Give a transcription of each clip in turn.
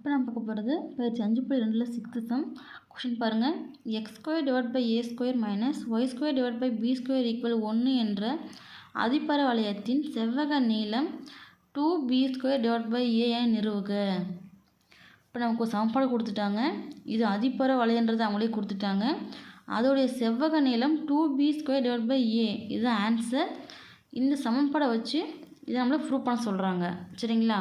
இப்போ நம்ம பார்க்க போகிறது பயிற்சி அஞ்சு புள்ளி ரெண்டில் சிக்ஸ்த்து சம் கொஷின் பாருங்கள் x square divide by a square minus y square divide by b square equal ஒன்று என்ற அதிபர வளையத்தின் செவ்வக நீளம் two b square divide by a நிறுவுக. இப்போ நமக்கு ஒரு சமன்பாடு கொடுத்துட்டாங்க. இது அதிபர வளையன்றது அவங்களே கொடுத்துட்டாங்க. அதோடைய செவ்வக நீளம் two b square divide by a இதுதான் ஆன்சர் இந்த சமன்பாடை வச்சு இதை நம்மளை ப்ரூவ் பண்ண சொல்கிறாங்க சரிங்களா?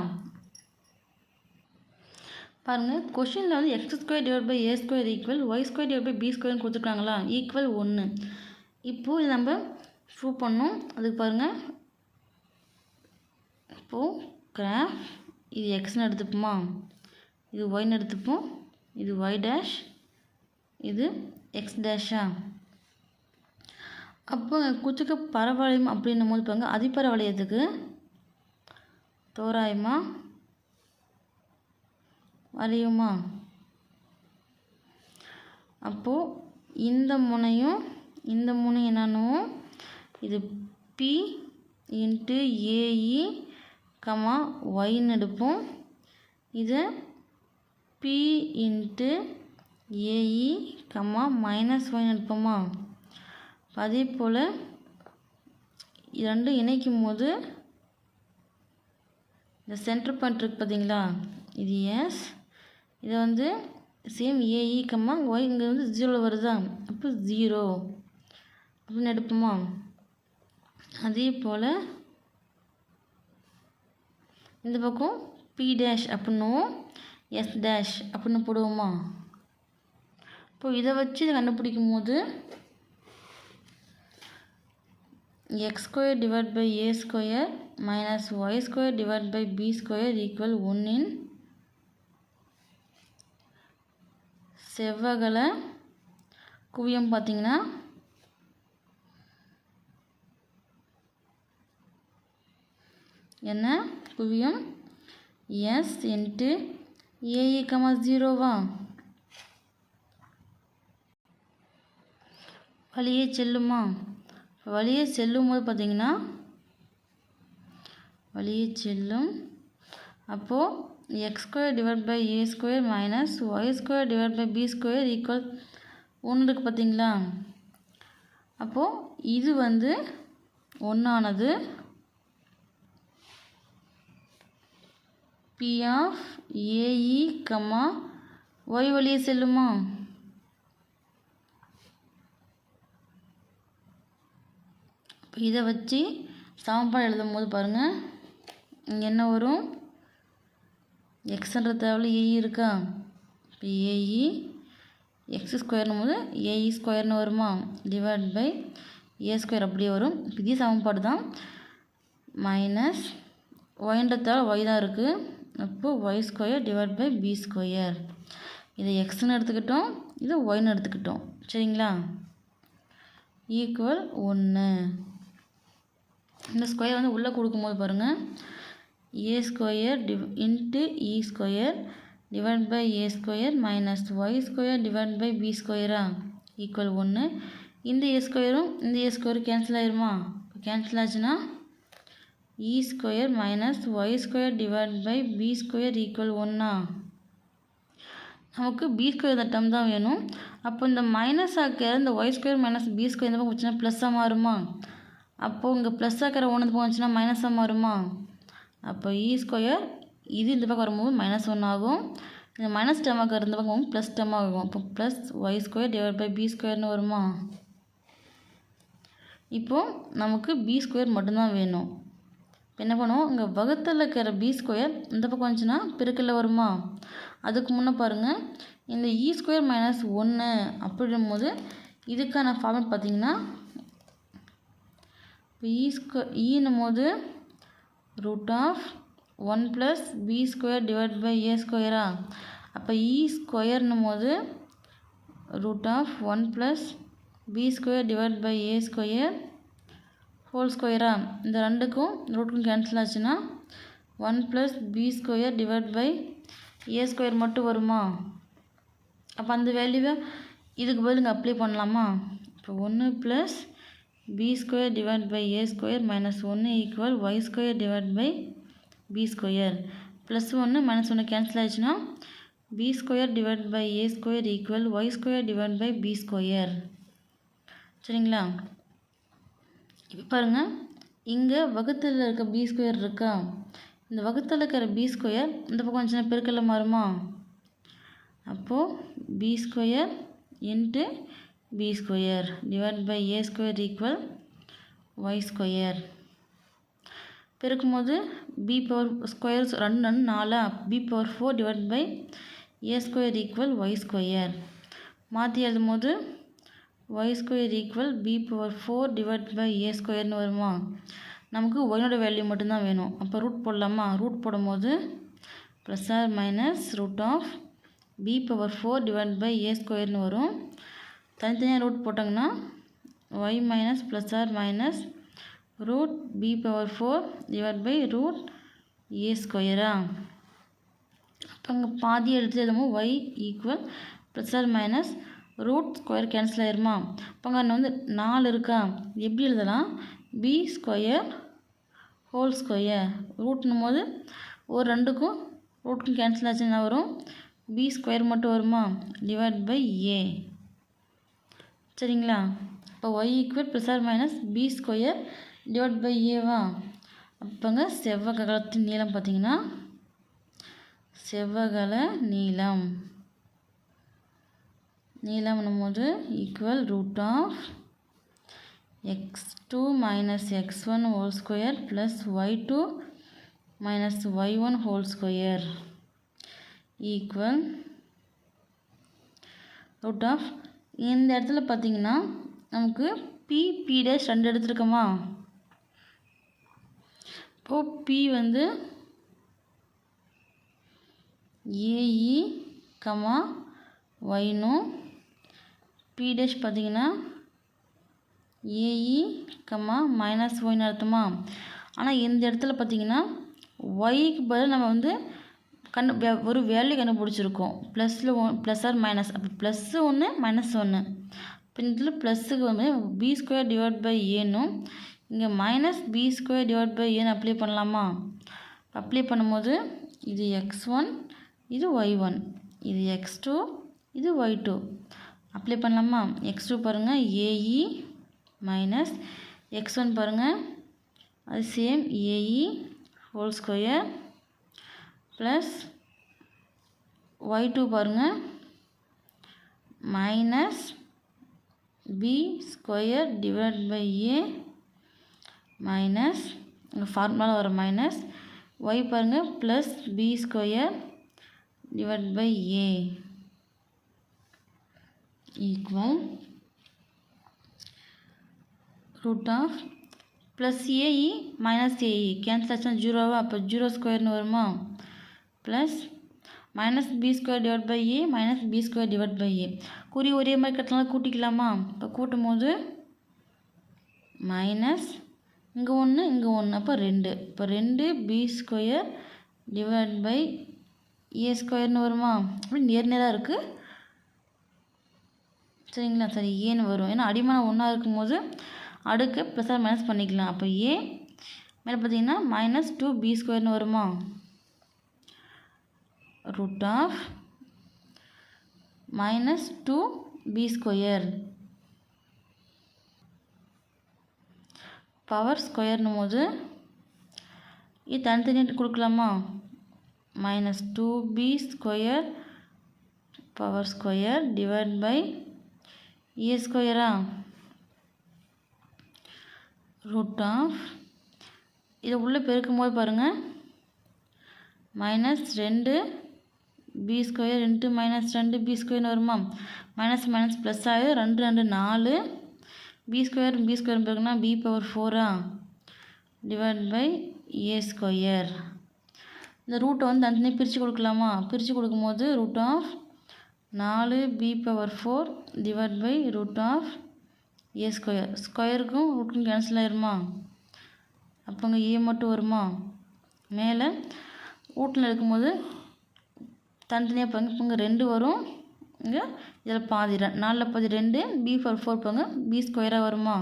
பாருங்கள் கொஷினில் வந்து x square divide by a square equal y square divide by b ஸ்கொயர்னு கொடுத்துருக்காங்களா? ஈக்குவல் ஒன்று இப்போது இது நம்ம ப்ரூவ் பண்ணோம். அதுக்கு பாருங்கள் இப்போது கிராஃப் இது எக்ஸ்னு எடுத்துப்போமா? இது ஒய்னு எடுத்துப்போம். இது ஒய் டேஷ் இது எக்ஸ் டேஷா அப்போ குச்சிக்க பரவளையம் அப்படின்னும் போது பாருங்க அதிபரவளையத்துக்கு தோராயமாக வரையுமா? அப்போது இந்த முனையும் இந்த முனை என்னன்னும் இது B into A E comma ஒய்ன்னு எடுப்போம். இது b into a e comma minus ஒய்னு எடுப்போமா? அதே போல் ரெண்டும் இணைக்கும் போது இந்த சென்டர் பாயிண்ட் இருக்குது பார்த்தீங்களா இது எஸ் இதை வந்து சேம் ஏஇ கம்மா ஒய் இங்கே வந்து ஜீரோவில் வருதா? அப்போ ஜீரோ அப்படின்னு எடுப்போமா? அதே போல் இந்த பக்கம் பி டேஷ் அப்படின்னும் எஸ் டேஷ் அப்படின்னு போடுவோமா? இப்போ இதை வச்சு இதை கண்டுபிடிக்கும் போது x square divide by a square minus y square divide by b square equal ஒன்னின் செவ்வகல குவியம் பார்த்தீங்கன்னா என்ன? குவியம் எஸ் இன்ட்டு ஏஏ கமா ஜீரோவா வழியே செல்லுமா? வழியே செல்லும்போது பார்த்தீங்கன்னா வழியே செல்லும். அப்போது x square divide by a square minus y square divide by b square equal ஒன்று இருக்குது பார்த்தீங்களா அப்போது இது வந்து ஒன்றானது b of a e comma y வழியே செல்லுமா? இதை வச்சு சமன்பாடு எழுதும் போது பாருங்கள் இங்கே என்ன வரும்? எக்ஸ்ன்ற தேவையில் ஏஇ இருக்கா? இப்போ ஏஇ எக்ஸ் ஸ்கொயர்னும் போது ஏஇ ஸ்கொயர்னு வருமா? டிவைட் பை ஏ ஸ்கொயர் அப்படியே வரும். இதே சமன்பாடு தான். மைனஸ் ஒய்ன்ற தேவை ஒய் தான் இருக்குது அப்போது y square divide by b square இதை எக்ஸ்னு எடுத்துக்கிட்டோம். இது ஒய்னு எடுத்துக்கிட்டோம். சரிங்களா? ஈக்குவல் ஒன்று இந்த ஸ்கொயர் வந்து உள்ளே கொடுக்கும்போது பாருங்கள் a square div into e square divide by a square minus y square divide by b ஸ்கொயரா equal ஒன்று இந்த ஏ ஸ்கொயரும் இந்த ஏ ஸ்கொயரும் கேன்சல் ஆயிருமா? கேன்சல் ஆச்சுன்னா e square minus y square divide by b square equal ஒன்றா நமக்கு பி ஸ்கொயர் இந்த term தான் வேணும். அப்போ இந்த மைனஸ் ஆக்கிற இந்த y square minus b square இந்த பக்கம் வச்சுன்னா ப்ளஸ்ஸாக மாறுமா? அப்போது இங்கே ப்ளஸ் ஆக்கிற ஒன்று போச்சுன்னா மைனஸாக மாறுமா? அப்போ e இ ஸ்கொயர் இது இந்த பக்கம் வரும்போது மைனஸ் ஒன் ஆகும். இந்த மைனஸ் டேம் இருந்த பக்கம் பக்கம் ப்ளஸ் டேம் ஆகும் அப்போ plus y square divide by b ஸ்கொயர்னு வருமா? இப்போது நமக்கு பி ஸ்கொயர் மட்டும்தான் வேணும். இப்போ என்ன பண்ணுவோம்? இங்கே வகுத்தில் இருக்கிற பி ஸ்கொயர் இந்த பக்கம் வந்துச்சுன்னா பிறக்கில் வருமா? அதுக்கு முன்னே பாருங்கள் இந்த e இ ஸ்கொயர் மைனஸ் ஒன்று அப்படின்னும் போது இதுக்கான ஃபார்மேட் பார்த்தீங்கன்னா இப்போ e இ ஸ்கொ ஈனும் போது root of one plus b square divide by a ஸ்கொயரா அப்போ இ ஸ்கொயர்னும் போது root of one plus b square divide by a square whole ஸ்கொயரா இந்த ரெண்டுக்கும் ரூட்டுக்கும் கேன்சல் ஆச்சுன்னா one plus b square divide by a square மட்டும் வருமா? அப்போ அந்த வேல்யூவை இதுக்கு பதில் இங்கே அப்ளை பண்ணலாமா? இப்போ ஒன்று plus b square divide by a square minus ஒன்று equal y square divide by b square plus ஒன்று மைனஸ் ஒன்று கேன்சல் ஆயிடுச்சுன்னா b square divide by a square equal y square divide by b square சரிங்களா? இப்போ பாருங்கள் இங்கே வகுத்தில் இருக்க B square இருக்கா? இந்த வகுத்தில் இருக்கிற பி ஸ்கொயர் இந்த பக்கம் சின்ன பெருக்கல்ல மாறுமா? அப்போது b square into b square divide by a square equal y square பெருக்கும்போது பி பவர் ஸ்கொயர் ரெண்டு ரெண்டு நாலா b power four divide by a square equal y square மாற்றி எழுதும்போது y square equal b power four divide by a ஸ்கொயர்னு வருமா? நமக்கு ஒய்னோட value மட்டும்தான் வேணும். அப்போ ரூட் போடலாமா? ரூட் போடும்போது plus or minus root of b power four divide by a ஸ்கொயர்னு வரும். தனித்தனியாக root போட்டோங்கன்னா y minus plus or minus root b power four divide by root a ஸ்கொயரா அப்போ அங்கே பாதி எடுத்து எழுதும்போது y equal plus or minus root square cancel ஆயிருமா? அப்போ அங்கே வந்து நாலு இருக்கா? எப்படி எழுதலாம்? பி ஸ்கொயர் ஹோல் ஸ்கொயர் ரூட்னும் போது ஒரு ரெண்டுக்கும் ரூட்டுக்கும் கேன்சல் ஆச்சுன்னா வரும்? பி ஸ்கொயர் மட்டும் வருமா? டிவைட் பை ஏ சரிங்களா? இப்போ y equal plus r minus b square divide by ஏவா அப்போங்க செவ்வகலத்தின் நீளம் பார்த்தீங்கன்னா செவ்வகல நீளம். நீளம்னும் போது equal root of x two minus x one whole square plus y two minus y one whole square equal root of இந்த இடத்துல பார்த்தீங்கன்னா நமக்கு பி பி டேஷ் ரெண்டு எடுத்துருக்கோமா? இப்போது பி வந்து ஏஇ e, கமா ஒய்னும் பி டேஷ் பார்த்தீங்கன்னா a e e, comma minus ஒய்னு அர்த்தமா? ஆனால் இந்த இடத்துல பார்த்தீங்கன்னா ஒய்க்கு பதில் நம்ம வந்து கண்டு வே- ஒரு வேல்யூ கண்டுபிடிச்சிருக்கோம். ப்ளஸில் ஒன் ப்ளஸ் ஆர் மைனஸ் அப்போ ப்ளஸ்ஸு ஒன்று மைனஸ் ஒன்று இப்போ இதில் ப்ளஸ்ஸுக்கு வந்து பி ஸ்கொயர் டிவைட் பை ஏனும் இங்கே minus b square divide by ஏன்னு அப்ளை பண்ணலாமா? அப்ளை பண்ணும்போது இது எக்ஸ் ஒன் இது ஒய் ஒன் இது எக்ஸ் டூ இது ஒய் டூ அப்ளை பண்ணலாமா? எக்ஸ் டூ பாருங்கள் a e minus x one பாருங்கள் அது same a e whole square plus y two பாருங்கள் minus b square divide by a minus இங்கே formula வர மைனஸ் ஒய் பாருங்கள் plus b square divide by a equal root of plus a e minus a e cancel ஆச்சுன்னா ஜீரோவா அப்போ zero ஸ்கொயர்னு வருமா? Plus minus b square divide by a minus b square divide by a குறி ஒரே மாதிரி கட்டினாலும் கூட்டிக்கலாமா? இப்போ கூட்டும் போது மைனஸ் இங்கே ஒன்று இங்கே ஒன்று அப்போ ரெண்டு. இப்போ ரெண்டு b square divide by a ஸ்கொயர்னு வருமா? அப்படி நேர் நேராக இருக்குது சரிங்களா? சரி ஏன்னு வரும். ஏன்னா அடிமான ஒன்றா இருக்கும்போது அடுக்கு ப்ளஸ் மைனஸ் பண்ணிக்கலாம். அப்போ ஏ மேலே பார்த்தீங்கன்னா மைனஸ் டூ பி ஸ்கொயர்னு வருமா? Root of minus 2 b square. Power ஸ்கொயர்னும் போது இது தனித்தனியாக கொடுக்கலாமா? Minus two b square power square divide by a ஸ்கொயரா root of இதை உள்ளே பெருக்கும்போது பாருங்கள் மைனஸ் ரெண்டு பி ஸ்கொயர் இன்ட்டு மைனஸ் ரெண்டு பி ஸ்கொயர்னு வருமா? மைனஸ் மைனஸ் ப்ளஸ் ஆகுது ரெண்டு ரெண்டு நாலு. பி ஸ்கொயர் பி ஸ்கொயர் பிறகுனா பி பவர் ஃபோரா டிவைட் பை ஏ ஸ்கொயர் இந்த ரூட்டை வந்து தனித்தனி பிரித்து கொடுக்கலாமா? பிரித்து கொடுக்கும்போது ரூட் ஆஃப் நாலு b power four divide by root of a square ஸ்கொயருக்கும் ரூட்டுக்கும் கேன்சல் ஆயிருமா? அப்போங்க ஏ மட்டும் வருமா? மேலே ரூட்டில் இருக்கும்போது தனித்தனியாக பாருங்க இப்போ இங்கே ரெண்டு வரும். இங்கே இதில் பாதி நாலில் பாதி ரெண்டு பி ஃபார் ஃபோர் பாருங்க பி ஸ்கொயராக வருமா?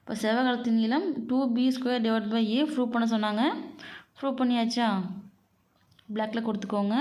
இப்போ செவ்வகத்தின் நீளம் two b square divide by a prove பண்ண சொன்னாங்க. ப்ரூவ் பண்ணியாச்சா? பிளாக்கில் கொடுத்துக்கோங்க.